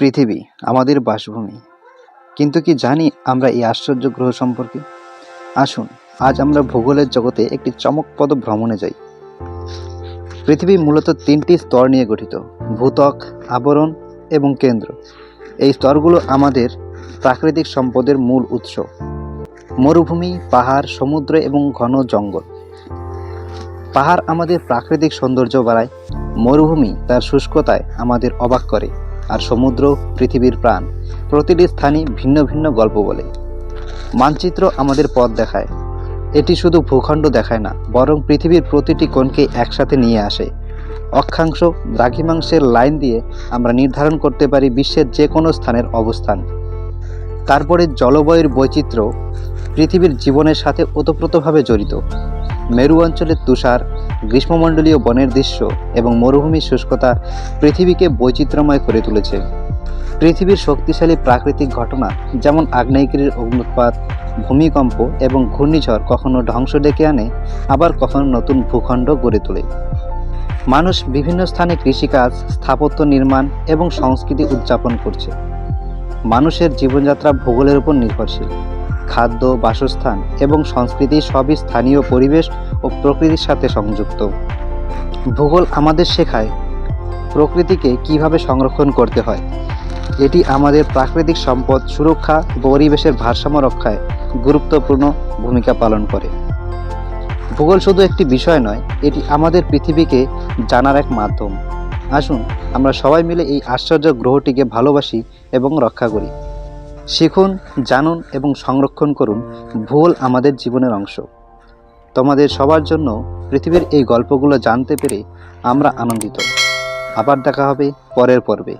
পৃথিবী, আমাদের বাসভূমি। কিন্তু কি জানি আমরা এই আশ্চর্য গ্রহ সম্পর্কে? আসুন, আজ আমরা ভূগোলের জগতে একটি চমকপ্রদ ভ্রমণে যাই। পৃথিবী মূলত তিনটি স্তর নিয়ে গঠিত ভূতক আবরণ এবং কেন্দ্র। এই স্তরগুলো আমাদের প্রাকৃতিক সম্পদের মূল উৎস। মরুভূমি, পাহাড়, সমুদ্র এবং ঘন জঙ্গল। পাহাড় আমাদের প্রাকৃতিক সৌন্দর্য বাড়ায়, মরুভূমি তার শুষ্কতায় আমাদের অবাক করে। আর সমুদ্র পৃথিবীর প্রাণ। প্রতিটি স্থানই ভিন্ন ভিন্ন গল্প বলে। মানচিত্র আমাদের পথ দেখায়। এটি শুধু ভূখণ্ড দেখায় না, বরং পৃথিবীর প্রতিটি কোণকে একসাথে নিয়ে আসে। অক্ষাংশ দ্রাঘিমাংশের লাইন দিয়ে আমরা নির্ধারণ করতে পারি বিশ্বের যে কোনো স্থানের অবস্থান। তারপরে জলবায়ুর বৈচিত্র্য পৃথিবীর জীবনের সাথে ওতপ্রোতভাবে জড়িত। মেরু অঞ্চলের তুষার, গ্রীষ্মমণ্ডলীয় বনের দৃশ্য এবং মরুভূমির শুষ্কতা পৃথিবীকে বৈচিত্র্যময় করে তুলেছে। পৃথিবীর শক্তিশালী প্রাকৃতিক ঘটনা যেমন আগ্নেয়গিরির অগ্নুৎপাত ভূমিকম্প এবং ঘূর্ণিঝড় কখনো ধ্বংস ডেকে আনে, আবার কখনো নতুন ভূখণ্ড গড়ে তোলে। মানুষ বিভিন্ন স্থানে কৃষিকাজ, স্থাপত্য নির্মাণ এবং সংস্কৃতি উদযাপন করছে। মানুষের জীবনযাত্রা ভূগোলের উপর নির্ভরশীল। খাদ্য, বাসস্থান এবং সংস্কৃতি সবই স্থানীয় পরিবেশ ও প্রকৃতির সাথে সংযুক্ত। ভূগোল আমাদের শেখায় প্রকৃতিকে কীভাবে সংরক্ষণ করতে হয়। এটি আমাদের প্রাকৃতিক সম্পদ সুরক্ষা পরিবেশের ভারসাম্য রক্ষায় গুরুত্বপূর্ণ ভূমিকা পালন করে। ভূগোল শুধু একটি বিষয় নয়, এটি আমাদের পৃথিবীকে জানার এক মাধ্যম। আসুন, আমরা সবাই মিলে এই আশ্চর্য গ্রহটিকে ভালোবাসি এবং রক্ষা করি। শিখুন, জানুন এবং সংরক্ষণ করুন ভুল আমাদের জীবনের অংশ। তোমাদের সবার জন্য পৃথিবীর এই গল্পগুলো জানতে পেরে আমরা আনন্দিত। আবার দেখা হবে পরের পর্বে।